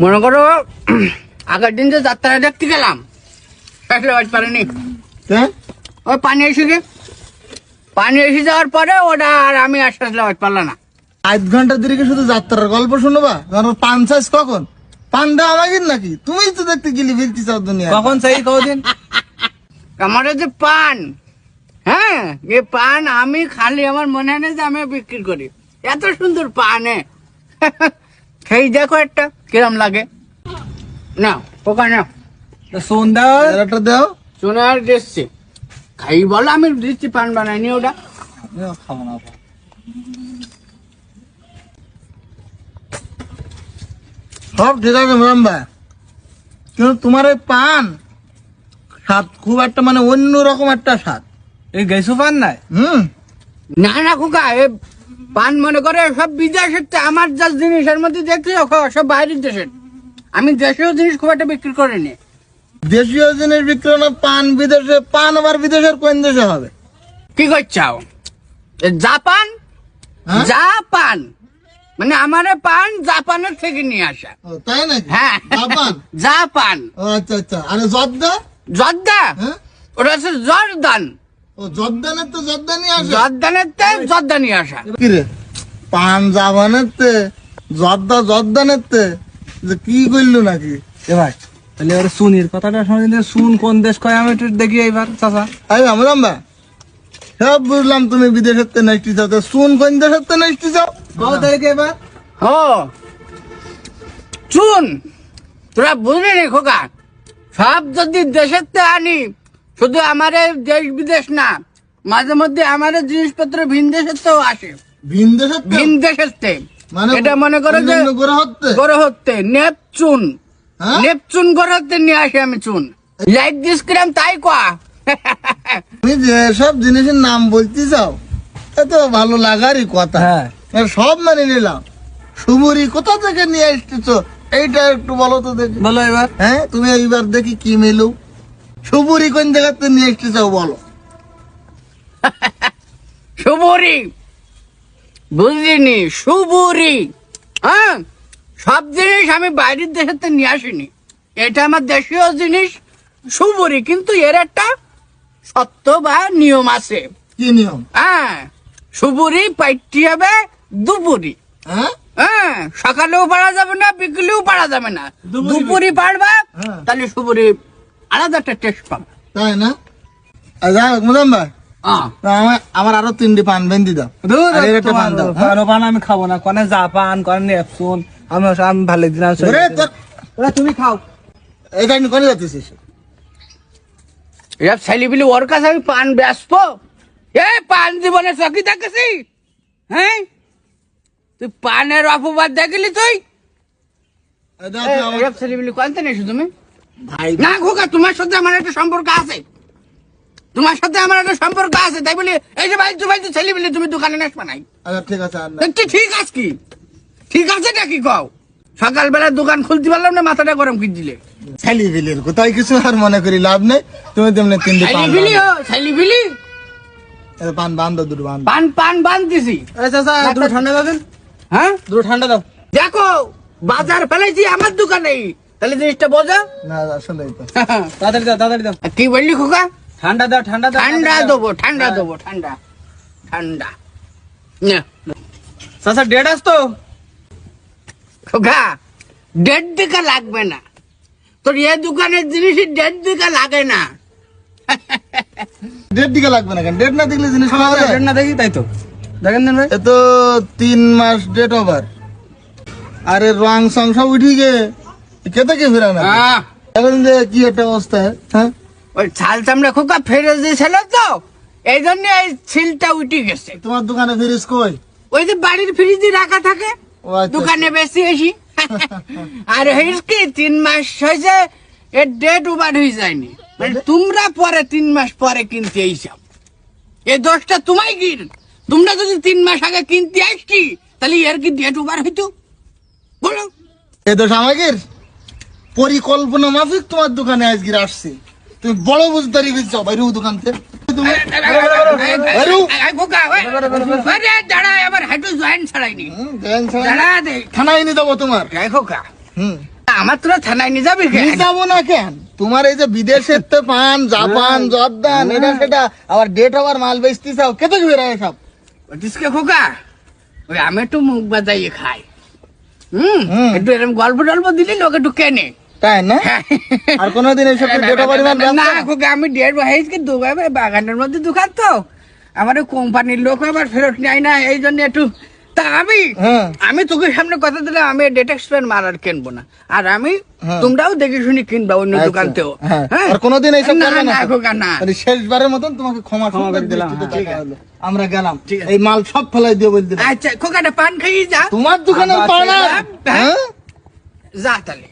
মনে করো আগের দিন যে যাত্রা দেখতে গেলাম বাজ পারেনি। হ্যাঁ ওই পানি এসে গে পানি এসে যাওয়ার পরে ওটা আর আমি আস্তে আসলে বাজ পারলাম না। আধ ঘণ্টা দেরিকে শুধু যাত্রার গল্প শুনবা? কারণ পান চাষ কখন? পান দেওয়া আমাকে নাকি? তুমি তো দেখতে গেলি ফিরতে চাও দুনিয়া। কখন চাই কদিন আমার যে পান হ্যাঁ এ পান আমি খালি আমার মনে হয় না যে আমি বিক্রি করি। এত সুন্দর পান। খেয়ে দেখো একটা কিরম লাগে। না পোকা না সন্ধ্যা একটা দাও। শোনা আর দিচ্ছি খাই বলো আমি দিচ্ছি পান বানাইনি ওটা। খাব না সব ঠিক আছে ম্যাডাম ভাই। কিন্তু তোমার এই পান স্বাদ খুব একটা মানে অন্য রকম একটা স্বাদ। এই গেছু পান নাই? হুম। না না খোকা এ পান মনে করে সব বিদেশের আমার যা জিনিসের মধ্যে দেখছি সব বাইরের দেশের। আমি দেশীয় জিনিস খুব একটা বিক্রি করিনি। দেশীয় জিনিস বিক্রি না পান বিদেশে পান আবার বিদেশের কোন দেশে হবে? কি করছাও? জাপান? হ্যাঁ? জাপান। মানে আমার পান জাপানের থেকে নিয়ে আসা। তাই না হ্যাঁ। জাপান? জাপান। আচ্ছা আচ্ছা। আরে জর্দা? জর্দা? হ্যাঁ? ওটা হচ্ছে জর্দান। ও জর্দানের তো জর্দা নিয়ে আসে। জর্দানের কি রে তে? জর্দা জর্দানের তে? যে কি করল নাকি? এ ভাই তাহলে এবার সুনির কথাটা শুনে সুন কোন দেশ কয় আমি একটু দেখি এইবার চাচা। আই আমরাম বা? সব বুঝলাম তুমি বিদেশের তে নাইটি তা শুন কোন দেশের তে নাইটি যাও কও দেখি এবার? চুন তোরা বুঝলি নি খোকা? সব যদি দেশের তে আনি শুধু আমার দেশ বিদেশ না মাঝে মধ্যে আমার জিনিসপত্র ভিন দেশের তেও আসে। ভিন দেশের ভিন দেশের মানে এটা মনে করো যে গ্রহ হতে? নেপচুন। হ্যাঁ? নেপচুন গ্রহ হতে নিয়ে আসে আমি চুন। লাইক দিস কিরাম তাই কোয়া। তুমি জিনিসের নাম বলতে যাও এত ভালো লাগারই কথা। হ্যাঁ। সব মানে নিলাম। সুমুরি কোথা থেকে নিয়ে এসতেছো এইটা একটু বলো তো দেখি। বলো এবার। হ্যাঁ তুমি এইবার দেখি কি মেলু। সুপুরি কোন জায়গাতে নিয়ে এসতেছো বলো? সুবরি বুঝলিনি সুবরি হ্যাঁ সব জিনিস আমি বাইরের থেকে নিয়ে আসিনি। এটা আমার দেশীয় জিনিস সুবরি কিন্তু এর একটা সত্য বা নিয়ম আছে। কি নিয়ম? হ্যাঁ সুবরি পাইটি হবে দুপুরি। হ্যাঁ? হ্যাঁ সকালেও পারা যাবে না বিকেলেও পারা যাবে না। দুপুরি- পারবা হ্যাঁ। তাহলে সুবরি আলাদা একটা টেস্ট পাবে। তাই না? যাই হোক আমার আরও তিনটি পান বেঁধে দাও। দূর আর এর একটা পান দাও? পান পান আমি খাব না কনে জাপান কনে নেপসুন আমি ভালো দিন তুমি খাও। এটা আমি করে যাচ্ছিস এসব ছেলেপিলি ওর কাছে আমি পান ব্যস্ত। এ পান জীবনে দেখেছি হ্যাঁ? তুই পানের অপবাদ দেখলি তুই? ছেলেপিলি কোনতে তুমি? ভাই না খোকা তোমার সাথে আমার একটা সম্পর্ক আছে। তোমার সাথে আমার একটা সম্পর্ক আছে তাই বলি এই যে ভাই ভাই ছেলেপিলি তুমি দোকানে নেস নাই। আচ্ছা ঠিক আছে কি ঠিক আছে কি? ঠিক আছে নাকি কও? সকালবেলা দোকান খুলতে পারলাম না মাথাটা গরম করে দিলে। ছেলি বিলির কোথায় কিছু আর মনে করি লাভ নেই। তুমি তেমনি তিনটি পান ছেলেপিলি ও ছেলেপিলি বাঁধো। এ, পান বান্ধব দুটো পান। পান চাচা দুটো ঠান্ডা দাও হ্যাঁ? দুটো ঠান্ডা দাও। দেখো বাজার ফেলেছি আমার দোকানেই। তাহলে জিনিসটা বোঝা না আসলে তাড়াতাড়ি দাও তাড়াতাড়ি দাও। কি বললি খোকা? ঠান্ডা দাও ঠান্ডা দাও ঠান্ডা দেবো ঠান্ডা দেবো ঠান্ডা ঠান্ডা। না, চাচা ডেট আস তো? খোকা দেড় দিকা লাগবে না। তোর এ দোকানের জিনিসই দেড় দিকে লাগে না। ডেট দিকে লাগবে না কেন? ডেট না দেখলে জিনিস পাওয়া যায়? ডেট না দেখি তাই তো। দেখেন ভাই। এ তো তিন মাস ডেট ওভার আরে রং সং সব উঠি গে কেতে কে ফেরা না এখন যে কি একটা অবস্থা হ্যাঁ? ওই ছাল চামড়া খোকা ফেরত দিয়েছিল তো এই জন্য এই ছিলটা উঠে গেছে। তোমার দোকানে ফিরিস কই? ওই যে বাড়ির ফ্রিজে রাখা থাকে আচ্ছা, দোকানে বেশি আসি আর কি তিন মাস হয়েছে এর ডেট ওভার হয়ে যায়নি। মানে? তোমরা পরে তিন মাস পরে কিনতে এইসব এই দোষটা তোমায় গির তোমরা যদি তিন মাস আগে কিনতে আসছি তাহলে এর কি ডেট ওভার হইতো? বলো। এ দোষ আমাদের পরিকল্পনা মাফিক তোমার দোকানে আজকে আসছে। তুমি বড় বুঝদারি বুঝছ বাইরে দোকান থেকে। থানায় তোমার। আমার তোরা থানায় নিয়ে যাবি না কেন? তোমার এই যে বিদেশের তো পান জাপান জর্দান এটা সেটা আবার ডেট আবার মাল বেচতে চাও কে থেকে বেরোয় সব। খোকা ওই আমি একটু মুখ বাজাইয়ে খাই। হুম? হুম। একটু এরকম গল্প টল্প দিলি লোক একটু কেনে। তাই না? আর কোনোদিন এইসব ডেটা পরিমাণ না খোকা আমি দেড় বয়সকে দুবার বাগানের মধ্যে দোকান তো। আমার কোম্পানির লোক আবার ফেরত নেয় না এই জন্য একটু তা আমি হ্যাঁ। আমি তোকে সামনে কথা দিলাম আমি ডেট এক্সপায়ার মাল আর কিনবো না। আর আমি হ্যাঁ। তোমরাও দেখে শুনি কিনবা অন্য দোকান থেকেও হ্যাঁ। হ্যাঁ। আর কোনোদিন এইসব করবে না না শেষবারের মতন তোমাকে ক্ষমা ক্ষমা করে দিলাম, হ্যাঁ। আমরা গেলাম। এই মাল সব ফেলাই দিয়ে বলতে আচ্ছা খোকাটা পান খাইয়ে যা। তোমার দোকানে আবার পানা হ্যাঁ। হ্যাঁ? যা তাহলে।